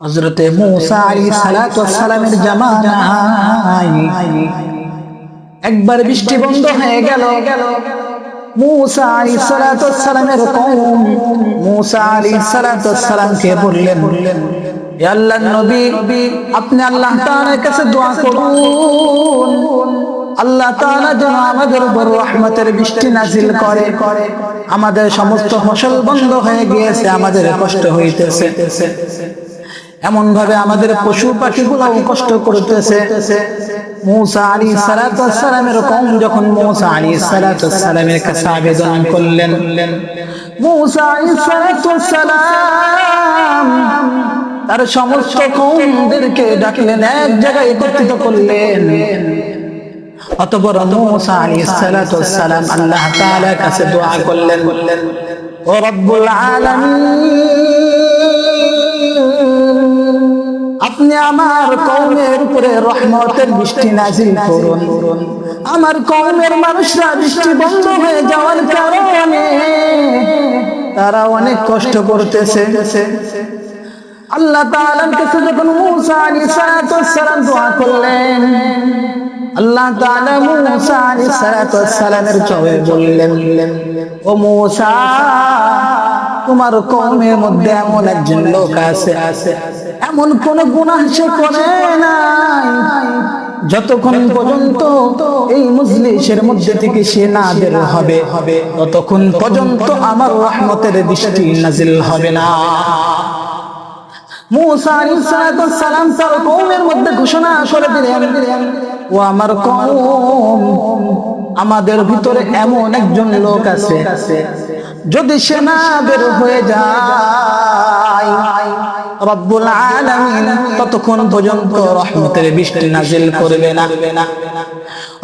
হজরতে মুসা আলী সালামের জামানায় একবার বৃষ্টি বন্ধ হয়ে গেল। মুসা আলী সালামের কৌম। মুসা আলী সালামকে বললেন "হে নবী আপনি আল্লাহ তাআলার কাছে দোয়া করুন। আল্লাহ তাআলা যেন আমাদের উপর রহমতের বৃষ্টি নাজিল করে। আমাদের সমস্ত ফসল বন্ধ হয়ে গিয়েছে আমাদের কষ্ট হইতেছে। এমন ভাবে আমাদের পশু পাখিগুলাও কষ্ট করতেছে। মৌসা যখন কাছে আবেদন করলেন। তার সমস্ত কৌমদেরকে ডাকলেন, এক জায়গায় একত্রিত করলেন। অতপর মৌসা আলী সালাম আল্লাহ কাছে দোয়া করলেন বললেন ও রব্বুল আলামিন আপনি আমার কৌমের উপরে রহমতের বৃষ্টি নাজিল করুন। আমার কৌমের মানুষরা বৃষ্টি বন্ধ হয়ে যাওয়ার কারণে তারা অনেক কষ্ট করতেছে। আল্লাহ তাআলার কাছে যখন মুসা আলাইহিস সালাম দোয়া করলেন, আল্লাহ তাআলা মুসা আলাইহিস সালামের চবে বললেন, ও মুসা, তোমার কওমের মধ্যে এমন একজন লোক আছে আছে এমন কোন গুনাহ সে করে নাই। যতক্ষণ পর্যন্ত এই মজলিসের মধ্যে থেকে সে না বের হবে, ততক্ষণ পর্যন্ত আমার রহমতের দৃষ্টি নাজিল হবে না। আমাদের ভিতরে এমন একজন লোক আছে, যদি সে না বের হয়ে যায় রব্বুল আলামিন ততক্ষণ পর্যন্ত রহমতের বৃষ্টি নাজিল করবে না।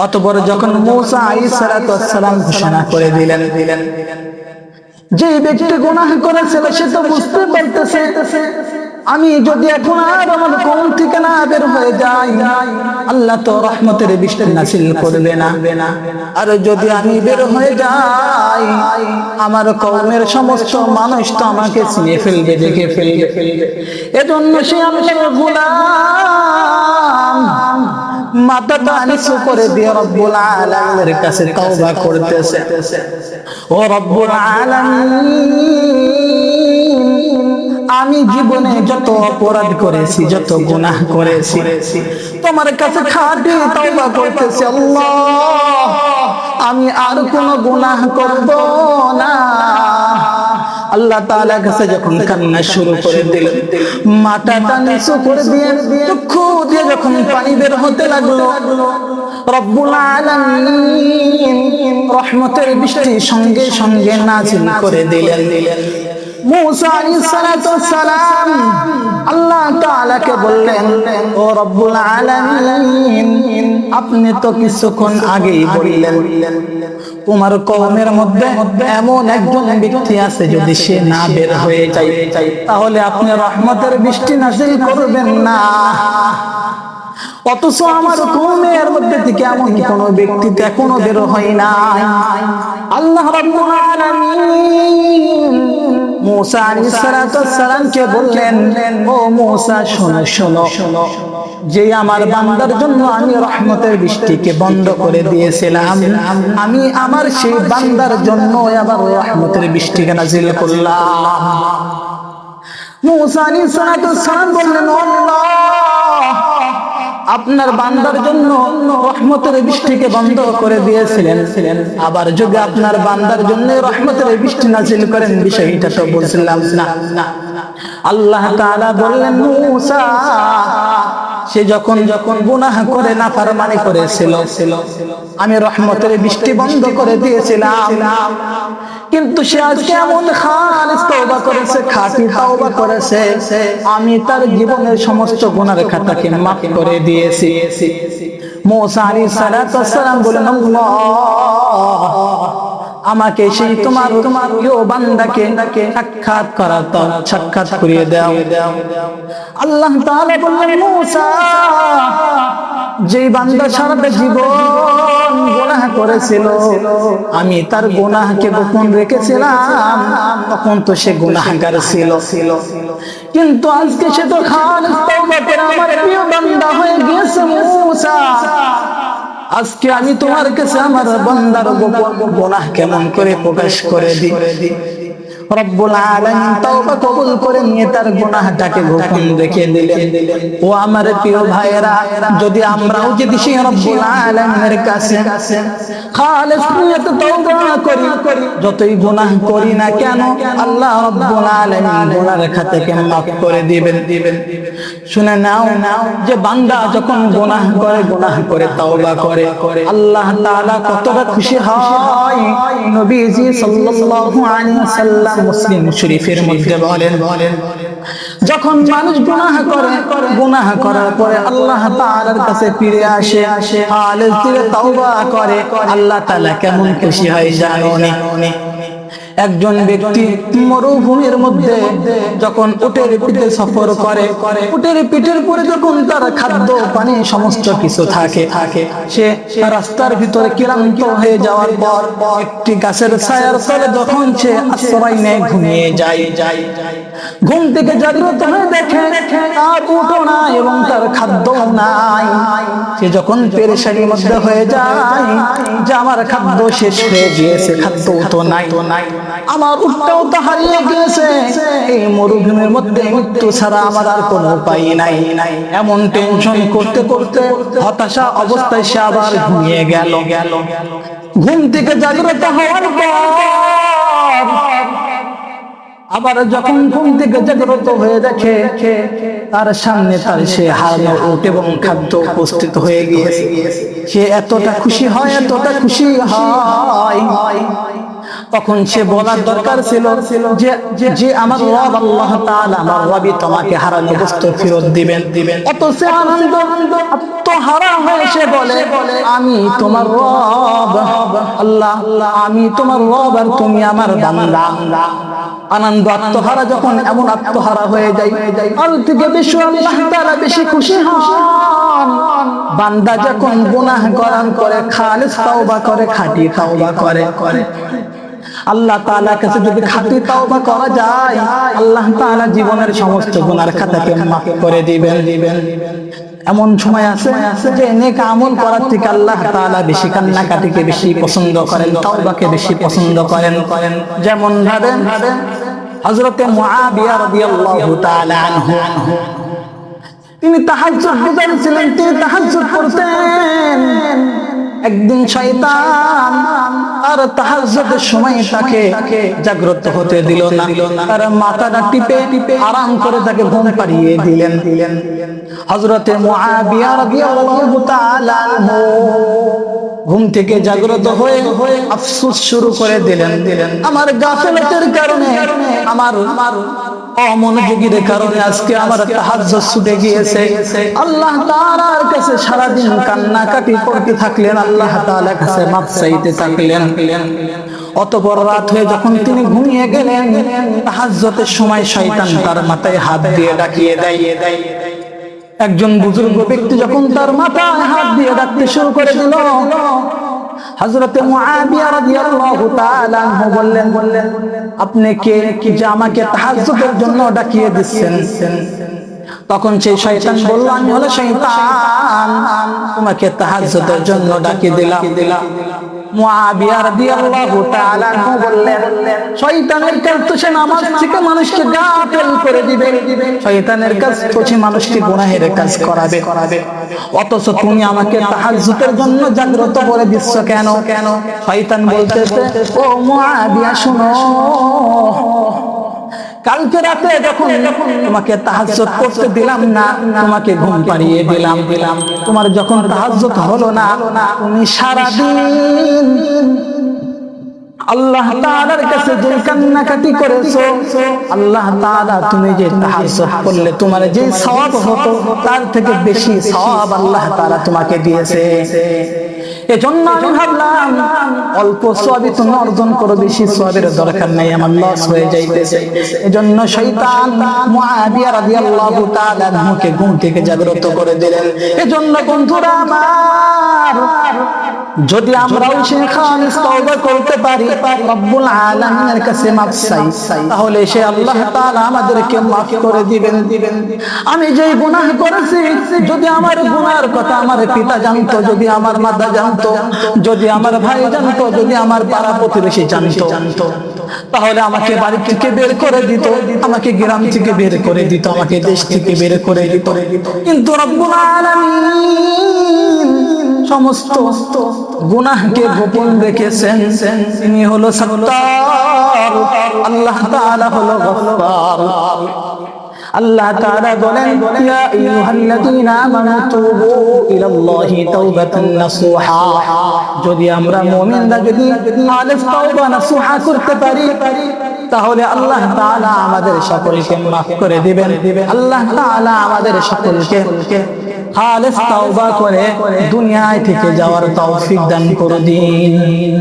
অতঃপর যখন মূসা আলাইহিস ঘোষণা করে দিলেন দিলেন যে ব্যক্তি গুনাহ করেছিল সে তো বুঝতে পারতেছে। আমি যদি এখন আর আমার কোন থেকে না বের হয়ে যাই, আল্লাহ তো রহমতের বৃষ্টি নাসিল করবে না। আর যদি আমি বের হয়ে যাই, আমার কৌমের সমস্ত মানুষ তো আমাকে চিনে ফেলবে, দেখে ফেলবে। ফেলবে এজন্য সে আমি গোলাম, মাথাটা নিচু করে দিয়ে রব্বুল আলামিনের কাছে করতেছে। ও রব্বুল আমি জীবনে যত অপরাধ করেছি, যত গুনাহ করেছি, তোমার কাছে খাটি তওবা করতেছি, আল্লাহ। আমি আর কোন গুনাহ করব না। আল্লাহ তাআলা কাছে যখন কান্না শুরু করে দিলেন মাথাটা নিচু করে দিয়ে চক্ষু দিয়ে যখন পানি বের হতে লাগল, রব্বুল আলামিন রহমতের বৃষ্টি সঙ্গে সঙ্গে নাজিল করে দিলেন। আল্লাহ বললেন আপনি তো কিছুক্ষণ আগেই বললেন, তোমার কওমের মধ্যে এমন একজন ব্যক্তি আছে যদি সে না বের হয়ে যায়, তাহলে আপনি রহমতের বৃষ্টি নাজিল করবেন না। অথচ আমার কৌমের মধ্যে থেকে এমন কোন ব্যক্তি এখনও বের হয় না আল্লাহ রাব্বুল আলামিন মুসা আলাইহিস সালামকে বললেন, ও মুসা, শোনো শোনো। যে আমার বান্দার জন্য আমি রহমতের বৃষ্টিকে বন্ধ করে দিয়েছিলাম, আমি আমার সেই বান্দার জন্য আবার রহমতের বৃষ্টিকে নাজিল করলাম। মুসা আলাইহিস সালাম বললেন, আল্লাহ আপনার বান্দার জন্য রহমতের বৃষ্টিকে বন্ধ করে দিয়েছিলেন। আবার যদি আপনার বান্দার জন্য রহমতের বৃষ্টি নাজিল করেন, বিষয়টা তো বলছিলাম না। আল্লাহ তাআলা বললেন, মুসা সে যখন যখন গুনাহ করে না ফারমানি করেছিল আমি রহমতের বৃষ্টি বন্ধ করে দিয়েছিলাম। কিন্তু সে আজকে এমন খালিস তওবা করেছে খাঁটি তওবা করেছে। আমি তার জীবনের সমস্ত গুনার খাতাকে মাফ করে দিয়েছি। মুসা আলাইহিস সালাম বলেন আল্লাহ। আমাকে সেই তোমার তোমার প্রিয় বান্দাকে সাক্ষাৎ দাও সাক্ষাৎ করিয়ে দাও। আল্লাহ তাআলা বললেন মূসা যেই বান্দা সারাটা জীবন গুনাহ করেছিল আমি তার গুনাহকে গোপন রেখেছিলাম তখন তো সে গুনাহগার ছিল। কিন্তু আজকে সে তো করে আমার প্রিয় বান্দা হয়ে গিয়েছে মূসা। আজকে আমি তোমার কাছে আমার বন্দার গোপন গুনাহ কেমন করে প্রকাশ করে দিই? যতই গুনাহ করি না কেন, আল্লাহ রব্বুল আলামিন মাফ করে দিবেন। দিবেন শুনে নাও নাও যে বান্দা যখন গুনাহ করে গুনাহ করে তওবা করে, আল্লাহ কতটা খুশি হয়। নবীজি সাল্লাল্লাহু আলাইহি ওয়াসাল্লাম মুসলিম শরীফের মধ্যে বলেন বলেন যখন মানুষ গুনাহ করে গুনাহ করার পরে আল্লাহ তাআলার কাছে ফিরে আসে আসে দিলে তওবা করে আল্লাহ তাআলা কেমন খুশি হয় জানো নি? একজন ব্যক্তি মরুভূমির মধ্যে যখন উটের পিঠে সফর করে উটের পিঠের পরে যখন তার খাদ্য পানি সমস্ত কিছু থাকে থাকে সে রাস্তার ভিতরে ক্লান্ত হয়ে যাওয়ার পর একটি গাছের ছায়ার তলে যখন সে আশ্রয় নেয় ঘুমিয়ে যায় যায় ঘুম থেকে জাগ্রত হয়ে দেখে তার উঠো নাই এবং তার খাদ্য নাই। সে যখন পেরেশানির মধ্যে হয়ে যায় যে আমার খাদ্য শেষ হয়ে গিয়েছে খাদ্য তো নাই। আমার উঠটাও তো হারিয়ে গিয়েছে এই মরুভূমির মধ্যে মৃত্যু ছাড়া আমার আর কোনো উপায় নাই। নাই। এমন টেনশন করতে করতে হতাশা অবস্থায় সে আবার ঘুমিয়ে গেল। গেল। ঘুম থেকে জাগ্রত হওয়ার পর আবার যখন ঘুম থেকে জাগ্রত হয়ে দেখে তার সামনে তার সে হারানো উঠ এবং খাদ্য উপস্থিত হয়ে গিয়েছে। সে এতটা খুশি হয়, এতটা খুশি হয়। তখন সে বলার দরকার ছিল যে যে আমার রব আল্লাহ তাআলা আমার রবি তোমাকে হারানো বস্তু ফেরত দিবেন। দিবেন। অত সে আনন্দ আত্মহারা হয়ে সে বলে আমি তোমার রব আল্লাহ আমি তোমার রব আর তুমি আমার বান্দা। আনন্দ আত্মহারা যখন এমন আত্মহারা হয়ে যায় আর থেকে বেশি আল্লাহ তাআলা বেশি খুশি হন। বান্দা যখন গুনাহ করার করে খালিস তাওবা করে খাঁটি তাওবা করে। করে। আল্লাহ তাআলার কাছে যদি খাঁটি তাওবা করা যায়, আল্লাহ তাআলা জীবনের সমস্ত গুনার খাতাকে মাফ করে দিবেন। দিবেন এমন সময় আছে যে নেক আমল করার থেকে আল্লাহ তাআলা বেশি কান্নাকাটিকে বেশি পছন্দ করেন, তাওবাকে বেশি পছন্দ করেন। করেন যেমন ভাবে হযরতে মুআবিয়া রাদিয়াল্লাহু তাআলা আনহু। তিনি তাহাজ্জুদ ছিলেন তিনি তাহাজ্জুদ করতেন একদিন শয়তান আর তাহাজ্জুদের সময় তাকে জাগ্রত হতে দিল না। তার মাথাটা টিপে টিপে আরাম করে তাকে ঘুম পাড়িয়ে দিলেন। দিলেন হযরতে মুআবিয়া রাদিয়াল্লাহু তাআলা ঘুম থেকে জাগ্রত হয়ে আফসোস শুরু করে দিলেন। দিলেন আমার গাফেলতের কারণে আমার আমার অমনোযোগীর কারণে আজকে আমার তাহাজ্জুদ ছুটে গিয়েছে। আল্লাহ তাআলার কাছে সারা দিন করতে থাকলেন, আল্লাহ তাআলার কাছে চাইতে থাকলেন। অতপর রাত হয়ে যখন তিনি ঘুমিয়ে গেলেন, তাহাজ্জুদের সময় শয়তান তার মাথায় হাত দিয়ে ডাকিয়ে দেয়। একজন বুজুর্গ ব্যক্তি যখন তার মাথায় হাত দিয়ে ডাকতে শুরু করে দিল আনহু বললেন আপনি কে? কি আমাকে তাহাজের জন্য ডাকিয়ে দিচ্ছেন? তখন সেই শয়তান বলল আমি হলো শয়তান। তোমাকে তাহাজ্জুদের জন্য ডাকি দিলাম। দিলাম। মুআবিয়া রাদিয়াল্লাহু তাআলা বললেন শয়তানের কাজ তো সে নামাজ থেকে মানুষকে গাফেল করে দিবে শয়তানের কাজ তো সে মানুষকে গুনাহের কাজ করাবে করাবে অথচ তুমি আমাকে তাহাজ্জুদের জন্য জাগ্রত করে দিচ্ছ কেন? কেন? শয়তান বলতেছে ও মুআবিয়া শুনো। কালকে রাতে যখন তোমাকে তাহাজ্জত করতে দিলাম না, তোমাকে ঘুম পাড়িয়ে দিলাম। দিলাম তোমার যখন তাহাজ্জত হলো না, তুমি সারা দিন আল্লাহ কাছে যে কান্নাকাটি থেকে বেশি আল্লাহ তোমাকে দিয়েছে। এজন্য অল্প সবই তুমি অর্জন করো, বেশি সবের দরকার নাই, আমার লস হয়ে যাইতেছে। এজন্য শয়তান ঘুম থেকে জাগ্রত করে দিলেন। এজন্য বন্ধুরা আমার যদি আমরাও সে খালিস তওবা করতে পারি, রব্বুল আলামিনের কাছে মাফ চাই, তাহলে সে আল্লাহ তাআলা আমাদেরকে মাফ করে দিবেন। দিবেন আমি যেই গুনাহ করেছি, যদি আমার গুনার কথা আমার পিতা জানতো, যদি আমার মাতা জানতো, যদি আমার ভাই জানতো, যদি আমার পাড়া প্রতিবেশী জানতো, তাহলে আমাকে বাড়ি থেকে বের করে দিত, আমাকে গ্রাম থেকে বের করে দিত, আমাকে দেশ থেকে বের করে দিত। কিন্তু রব্বুল আলামিন সমস্ত গুনাহকে গোপন রেখেছেন। তিনি হলো সত্তার, আল্লাহ তাআলা হলো গফফার। আল্লাহ তাআলা বলেন, ইয়া আইয়ুহাল্লাযীনা আমানু তুবু ইলাল্লাহি তাওবাতান নাসুহা। যদি আমরা মুমিনরা যদি খালিস তাওবা নাসুহা করতে পারি তাহলে আল্লাহ তাআলা আমাদের সকলকে মাফ করে দিবেন। আল্লাহ তাআলা আমাদের সকলকে খালেস তাওবা করে দুনিয়ায় থেকে যাওয়ার তৌফিক দান করে দিন।